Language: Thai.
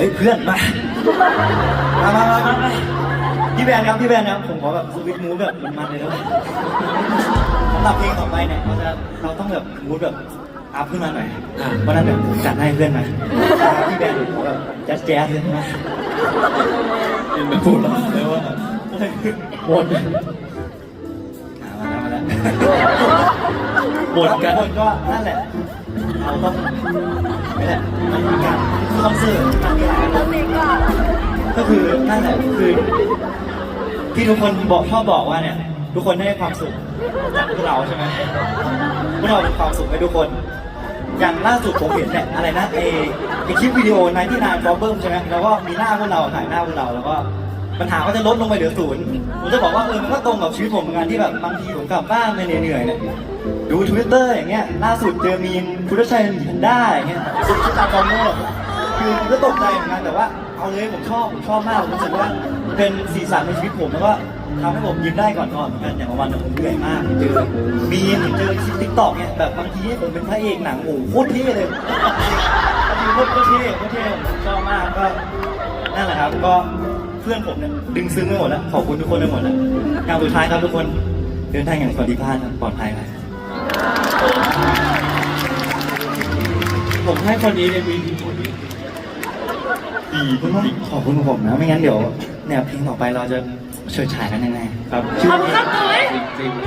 ฮ้ยเพื่อนมามา มามามามาพี่แบนครับพี่แบนครับผมขอแบบสวิตช์มูฟแบบมันๆเลยแล้วสำหรับเพลงต่อไปเนี่ยเราจะเราต้องแบบมูฟแบบอัพขึ้นมาหน่อยอ่าเพราะนั้นแบบผมจัดให้เพื่อนมาพี่แบนขอแบบจ๊สแจ๊สเลยนะเป็นแบบพูดแล้วเลยว่าหมดมาแล้วมาแล้วหมดกันคนก็นั่นแหละเราต้อง แหละมันมีการสปอนเซอร์มันมีหลายอันก็คือนั่นแหละคือที่ทุกคนบอกชอบบอกว่าเนี่ย ทุกคนได้ความสุขจากพวกเราใช่ไหมพวกเราเป็นความสุขให้ทุกคน อย่างล่าสุดผมเห็นเนี่ยอะไรนะไอไอคลิปวิดีโอ99 problem ใช่ไหมแล้วก็มีหน้าพวกเราถ่ายหน้าพวกเราแล้วก็ ปัญหาก็จะลดลงไปเหลือศูนย์ผมจะบอกว่าเออมันก็ตรงกับชีวิตผมเหมือนกันที่แบบบางทีผมกลับบ้านไปเหนื่อยๆเนี่ยดูทวิตเตอร์อย่างเงี้ยล่าสุดเจอมีมพุทธชัยพันด้าอย่างเงี้ยสุดชะตาคอมเมอร์คือก็ตกใจเหมือนกันแต่ว่าเอาเลยผมชอบผมชอบมากผมรู้สึกว่าเป็นสีสันในชีวิตผมแล้วก็ทำให้ผมยิ้มได้ก่อนนอนเหมือนกันอย่างวันเนี่ยผมเหนื่อยมากเจอมีนเจอคลิปทิกตอกเนี่ยแบบบางทีผมเป็นพระเอกหนังโอ้โหโคตรเท่เลยบางทีโคตรเท่โคตรเท่ผมชอบมากก็นั่นแหละครับก็ เพื่อนผมเนี่ยดึงซึ้งไปหมดแล้วขอบคุณทุกคนไปหมดแล้วการสุดท้ายครับทุกคนเดินทางอย่างสวัสดิภาพครับปลอดภัยครับผมให้คนนี้เลยมีดีผลดีดีมากขอบคุณผมนะไม่งั้นเดี๋ยวเนี่ยเพลงต่อไปเราจะเฉิดฉายกันยังไงครับชื่อจริงๆ